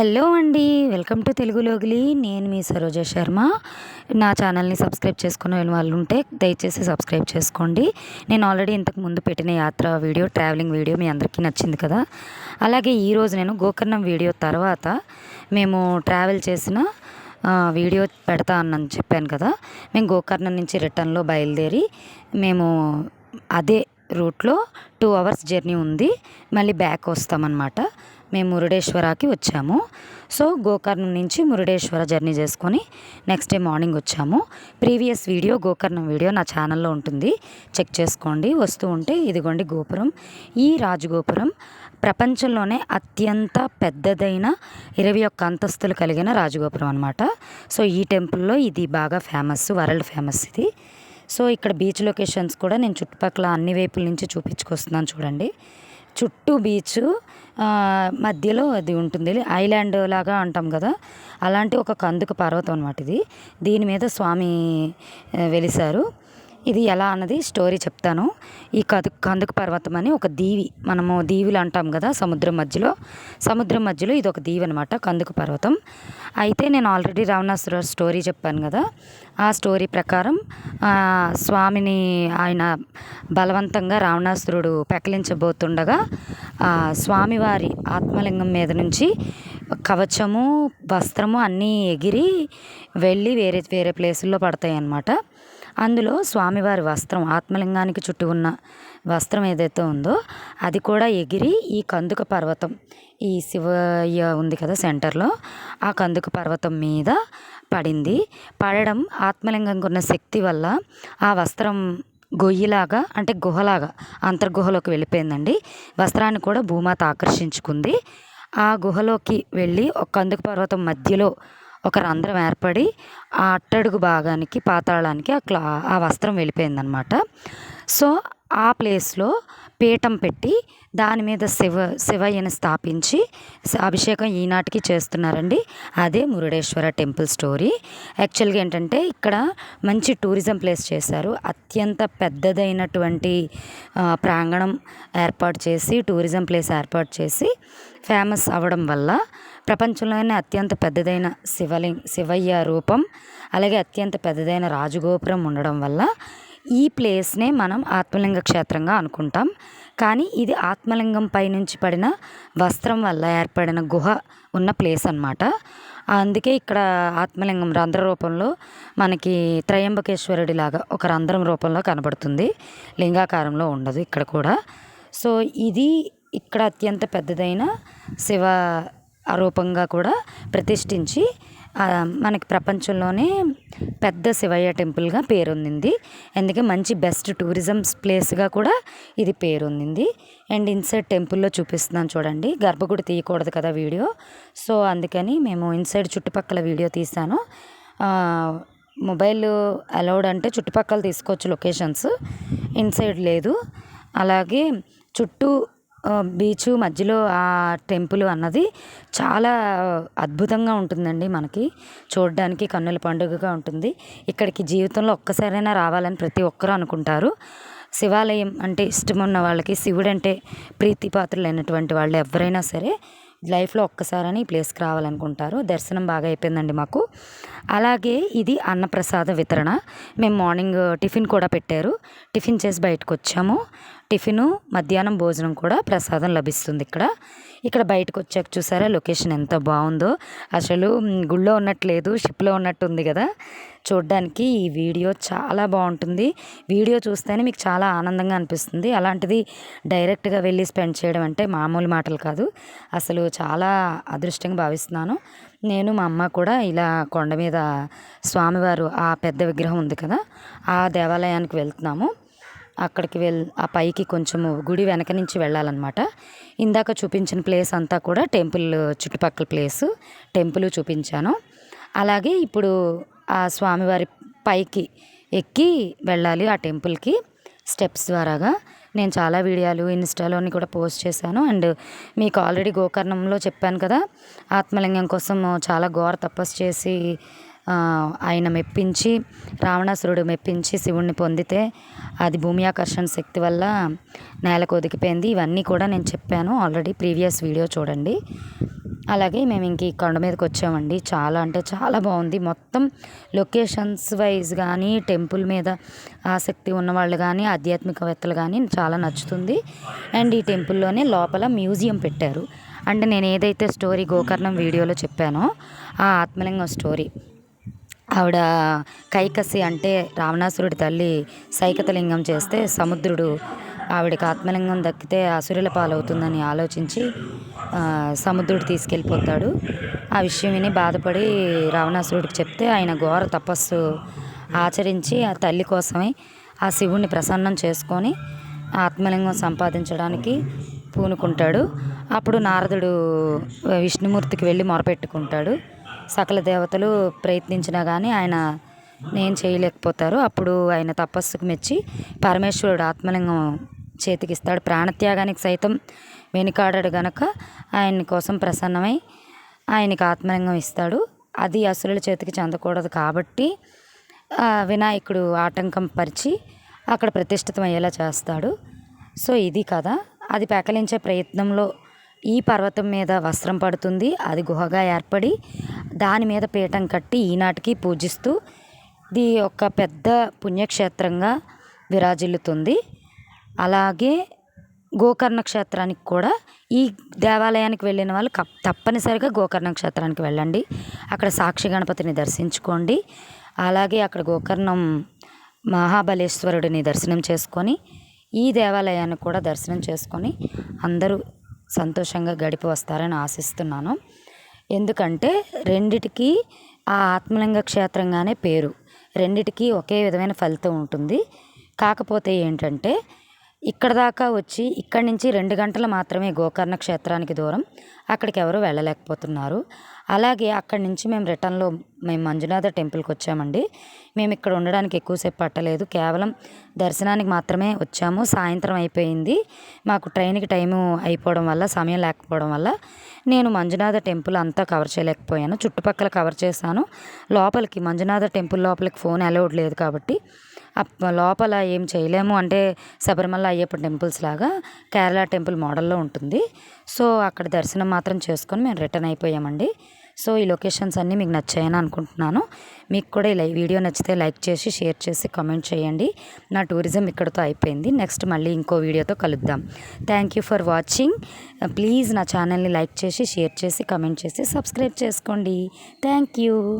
Hello అండి welcome to Telugu లోగిలి. నేను మీ సరోజ శర్మ. నా ఛానల్ని సబ్స్క్రైబ్ చేసుకునే వాళ్ళు ఉంటే దయచేసి సబ్స్క్రైబ్ చేసుకోండి. నేను ఆల్రెడీ ఇంతకు ముందు పెట్టిన యాత్ర వీడియో ట్రావెలింగ్ వీడియో మీ అందరికీ నచ్చింది కదా? అలాగే ఈరోజు నేను గోకర్ణం వీడియో తర్వాత మేము ట్రావెల్ చేసిన వీడియో పెడతా అన్నని చెప్పాను కదా? మేము గోకర్ణం నుంచి రిటర్న్లో బయలుదేరి మేము అదే రూట్లో టూ అవర్స్ జర్నీ ఉంది. మళ్ళీ బ్యాక్ వస్తామన్నమాట. మేము మురుడేశ్వరాకి వచ్చాము. సో గోకర్ణం నుంచి మురుడేశ్వర జర్నీ చేసుకొని నెక్స్ట్ డే మార్నింగ్ వచ్చాము. ప్రీవియస్ వీడియో గోకర్ణం వీడియో నా ఛానల్లో ఉంటుంది. చెక్ చేసుకోండి. వస్తూ ఉంటే ఇదిగోండి గోపురం. ఈ రాజగోపురం ప్రపంచంలోనే అత్యంత పెద్దదైన ఇరవై ఒక్క అంతస్తులు కలిగిన రాజగోపురం అనమాట సో ఈ టెంపుల్లో ఇది బాగా ఫేమస్ వరల్డ్ ఫేమస్ ఇది. సో ఇక్కడ బీచ్ లొకేషన్స్ కూడా నేను చుట్టుపక్కల అన్ని వైపుల నుంచి చూపించుకొస్తున్నాను చూడండి. చుట్టూ బీచ్ మధ్యలో అది ఉంటుంది. ఐలాండ్ లాగా అంటాం కదా. అలాంటి ఒక కందుక పర్వతం అనమాట ఇది. దీని మీద స్వామి వెలిసారు ఇది ఎలా అన్నది స్టోరీ చెప్తాను. ఈ కదు కందుక పర్వతం అని ఒక దీవి మనము దీవులు అంటాం కదా సముద్రం మధ్యలో. సముద్రం మధ్యలో ఇది ఒక దీవి అనమాట కందుక పర్వతం. అయితే నేను ఆల్రెడీ రావణాసుర స్టోరీ చెప్పాను కదా. ఆ స్టోరీ ప్రకారం స్వామిని ఆయన బలవంతంగా రావణాసురుడు పెకలించబోతుండగా స్వామివారి ఆత్మలింగం మీద నుంచి కవచము వస్త్రము అన్నీ ఎగిరి వెళ్ళి వేరే వేరే ప్లేసుల్లో పడతాయి అన్నమాట అందులో స్వామివారి వస్త్రం ఆత్మలింగానికి చుట్టూ ఉన్న వస్త్రం ఏదైతే ఉందో అది కూడా ఎగిరి ఈ కందుక పర్వతం ఈ శివయ్య ఉంది కదా సెంటర్లో ఆ కందుక పర్వతం మీద పడింది. పడడం ఆత్మలింగంకి ఉన్న శక్తి వల్ల ఆ వస్త్రం గొయ్యిలాగా అంటే గుహలాగా అంతర్గుహలోకి వెళ్ళిపోయిందండి. వస్త్రాన్ని కూడా భూమాత ఆకర్షించుకుంది. ఆ గుహలోకి వెళ్ళి ఒక కందుక పర్వతం మధ్యలో ఒక రంధ్రం ఏర్పడి ఆ అట్టడుగు భాగానికి పాతాళానికి ఆ క్లా ఆ వస్త్రం వెళ్ళిపోయిందనమాట సో ఆ ప్లేస్లో పీఠం పెట్టి దాని మీద శివ శివయ్యని స్థాపించి అభిషేకం ఈనాటికి చేస్తున్నారండి. అదే మురుడేశ్వర టెంపుల్ స్టోరీ. యాక్చువల్గా ఏంటంటే ఇక్కడ మంచి టూరిజం ప్లేస్ చేశారు. అత్యంత పెద్దదైనటువంటి ప్రాంగణం ఏర్పాటు చేసి టూరిజం ప్లేస్ ఏర్పాటు చేసి ఫేమస్ అవ్వడం వల్ల ప్రపంచంలోనే అత్యంత పెద్దదైన శివలింగ్ శివయ్య రూపం అలాగే అత్యంత పెద్దదైన రాజగోపురం ఉండడం వల్ల ఈ ప్లేస్నే మనం ఆత్మలింగ క్షేత్రంగా అనుకుంటాం. కానీ ఇది ఆత్మలింగం పైనుంచి పడిన వస్త్రం వల్ల ఏర్పడిన గుహ ఉన్న ప్లేస్ అన్నమాట. అందుకే ఇక్కడ ఆత్మలింగం రంధ్ర రూపంలో మనకి త్రయంబకేశ్వరుడి లాగా ఒక రంధ్రం రూపంలో కనబడుతుంది. లింగాకారంలో ఉండదు ఇక్కడ కూడా. సో ఇది ఇక్కడ అత్యంత పెద్దదైన శివ రూపంగా కూడా ప్రతిష్ఠించి మనకి ప్రపంచంలోనే పెద్ద శివయ్య టెంపుల్గా పేరొందింది. అందుకే మంచి బెస్ట్ టూరిజం ప్లేస్గా కూడా ఇది పేరొందింది. అండ్ ఇన్సైడ్ టెంపుల్లో చూపిస్తున్నాను చూడండి. గర్భగుడి తీయకూడదు కదా వీడియో. సో అందుకని మేము ఇన్సైడ్ చుట్టుపక్కల వీడియో తీసాను మొబైల్ అలౌడ్ అంటే చుట్టుపక్కల తీసుకోవచ్చు లొకేషన్స్. ఇన్సైడ్ లేదు. అలాగే చుట్టూ బీచ్ మధ్యలో ఆ టెంపుల్ అన్నది చాలా అద్భుతంగా ఉంటుందండి మనకి. చూడడానికి కన్నుల పండుగగా ఉంటుంది. ఇక్కడికి జీవితంలో ఒక్కసారైనా రావాలని ప్రతి ఒక్కరూ అనుకుంటారు. శివాలయం అంటే ఇష్టం ఉన్న వాళ్ళకి శివుడు అంటే ప్రీతిపాత్రులైనటువంటి వాళ్ళు ఎవరైనా సరే లైఫ్లో ఒక్కసారని ఈ ప్లేస్కి రావాలనుకుంటారు. దర్శనం బాగా అయిపోయిందండి మాకు. అలాగే ఇది అన్నప్రసాద వితరణ. మేము మార్నింగ్ టిఫిన్ కూడా పెట్టారు. టిఫిన్ చేసి బయటకు వచ్చాము. టిఫిను మధ్యాహ్నం భోజనం కూడా ప్రసాదం లభిస్తుంది ఇక్కడ. ఇక్కడ బయటకు వచ్చాక చూసారా లొకేషన్ ఎంత బాగుందో. అసలు గుళ్ళో ఉన్నట్లేదు షిప్లో ఉన్నట్టు ఉంది కదా. చూడ్డానికి ఈ వీడియో చాలా బాగుంటుంది. వీడియో చూస్తేనే మీకు చాలా ఆనందంగా అనిపిస్తుంది. అలాంటిది డైరెక్ట్గా వెళ్ళి స్పెండ్ చేయడం అంటే మామూలు మాటలు కాదు. అసలు చాలా అదృష్టంగా భావిస్తున్నాను. నేను మా అమ్మ కూడా ఇలా కొండ మీద స్వామివారు ఆ పెద్ద విగ్రహం ఉంది కదా ఆ దేవాలయానికి వెళ్తున్నాము. అక్కడికి వెళ్ ఆ పైకి కొంచెము గుడి వెనక నుంచి వెళ్ళాలన్నమాట. ఇందాక చూపించిన ప్లేస్ అంతా కూడా టెంపుల్ చుట్టుపక్కల ప్లేసు టెంపుల్ చూపించాను. అలాగే ఇప్పుడు ఆ స్వామివారి పైకి ఎక్కి వెళ్ళాలి ఆ టెంపుల్కి స్టెప్స్ ద్వారాగా. నేను చాలా వీడియోలు ఇన్స్టాలోని కూడా పోస్ట్ చేశాను. అండ్ మీకు ఆల్రెడీ గోకర్ణంలో చెప్పాను కదా ఆత్మలింగం కోసం చాలా ఘోర తపస్సు చేసి ఆయన మెప్పించి రావణాసురుడు మెప్పించి శివుణ్ణి పొందితే అది భూమి ఆకర్షణ శక్తి వల్ల నేలకు ఒదిగిపోయింది. ఇవన్నీ కూడా నేను చెప్పాను ఆల్రెడీ ప్రీవియస్ వీడియో చూడండి. అలాగే మేము ఇంక ఈ కొండ మీదకి వచ్చామండి. చాలా అంటే చాలా బాగుంది. మొత్తం లొకేషన్స్ వైజ్ కానీ టెంపుల్ మీద ఆసక్తి ఉన్నవాళ్ళు కానీ ఆధ్యాత్మికవేత్తలు కానీ చాలా నచ్చుతుంది. అండ్ ఈ టెంపుల్లోనే లోపల మ్యూజియం పెట్టారు. అంటే నేను ఏదైతే స్టోరీ గోకర్ణం వీడియోలో చెప్పానో ఆ ఆత్మలింగం స్టోరీ. ఆవిడ కైకసి అంటే రావణాసురుడి తల్లి సైకతలింగం చేస్తే సముద్రుడు ఆవిడకి ఆత్మలింగం దక్కితే అసురుల పాలవుతుందని ఆలోచించి సముద్రుడు తీసుకెళ్ళిపోతాడు. ఆ విషయం విని బాధపడి రావణాసురుడికి చెప్తే ఆయన ఘోర తపస్సు ఆచరించి ఆ తల్లి కోసమే ఆ శివుణ్ణి ప్రసన్నం చేసుకొని ఆత్మలింగం సంపాదించడానికి పూనుకుంటాడు. అప్పుడు నారదుడు విష్ణుమూర్తికి వెళ్ళి మొరపెట్టుకుంటాడు. సకల దేవతలు ప్రయత్నించినా కానీ ఆయన నేను చేయలేకపోతారు. అప్పుడు ఆయన తపస్సుకు మెచ్చి పరమేశ్వరుడు ఆత్మలింగం చేతికిస్తాడు. ప్రాణత్యాగానికి సైతం వెనుకాడాడు గనక ఆయన కోసం ప్రసన్నమై ఆయనకి ఆత్మరంగం ఇస్తాడు. అది అసురుల చేతికి చెందకూడదు కాబట్టి వినాయకుడు ఆటంకం పరిచి అక్కడ ప్రతిష్ఠితం అయ్యేలా చేస్తాడు. సో ఇది కదా అది పెకలించే ప్రయత్నంలో ఈ పర్వతం మీద వస్త్రం పడుతుంది. అది గుహగా ఏర్పడి దాని మీద పీఠం కట్టి ఈనాటికి పూజిస్తూ ఇది ఒక పెద్ద పుణ్యక్షేత్రంగా విరాజిల్లుతుంది. అలాగే గోకర్ణ క్షేత్రానికి కూడా ఈ దేవాలయానికి వెళ్ళిన వాళ్ళు తప్పనిసరిగా గోకర్ణ క్షేత్రానికి వెళ్ళండి. అక్కడ సాక్షి గణపతిని దర్శించుకోండి. అలాగే అక్కడ గోకర్ణం మహాబలేశ్వరుడిని దర్శనం చేసుకొని ఈ దేవాలయాన్ని కూడా దర్శనం చేసుకొని అందరూ సంతోషంగా గడిపి వస్తారని ఆశిస్తున్నాను. ఎందుకంటే రెండిటికి ఆ ఆత్మలింగ క్షేత్రంగానే పేరు. రెండిటికి ఒకే విధమైన ఫలితం ఉంటుంది. కాకపోతే ఏంటంటే ఇక్కడ దాకా వచ్చి ఇక్కడి నుంచి రెండు గంటలు మాత్రమే గోకర్ణ క్షేత్రానికి దూరం. అక్కడికి ఎవరు వెళ్ళలేకపోతున్నారు. అలాగే అక్కడి నుంచి మేము రిటర్న్లో మేము మంజునాథ టెంపుల్కి వచ్చామండి. మేము ఇక్కడ ఉండడానికి ఎక్కువసేపు పట్టలేదు. కేవలం దర్శనానికి మాత్రమే వచ్చాము. సాయంత్రం అయిపోయింది. మాకు ట్రైన్కి టైము అయిపోవడం వల్ల సమయం లేకపోవడం వల్ల నేను మంజునాథ టెంపుల్ అంతా కవర్ చేయలేకపోయాను. చుట్టుపక్కల కవర్ చేశాను. లోపలికి మంజునాథ టెంపుల్ లోపలికి ఫోన్ అలౌడ్ లేదు కాబట్టి లోపల ఏం చేయలేము. అంటే శబరిమల అయ్యప్ప టెంపుల్స్ లాగా కేరళ టెంపుల్ మోడల్లో ఉంటుంది. సో అక్కడ దర్శనం మాత్రం చేసుకొని మేము రిటర్న్ అయిపోయామండి. సో ఈ లొకేషన్స్ అన్నీ మీకు నచ్చాయని అనుకుంటున్నాను. మీకు కూడా ఇలా వీడియో నచ్చితే లైక్ చేసి షేర్ చేసి కామెంట్ చేయండి. నా టూరిజం ఇక్కడతో అయిపోయింది. నెక్స్ట్ మళ్ళీ ఇంకో వీడియోతో కలుద్దాం. Thank you for watching. Please నా ఛానల్ని లైక్ చేసి షేర్ చేసి కామెంట్ చేసి సబ్స్క్రైబ్ చేసుకోండి. Thank you.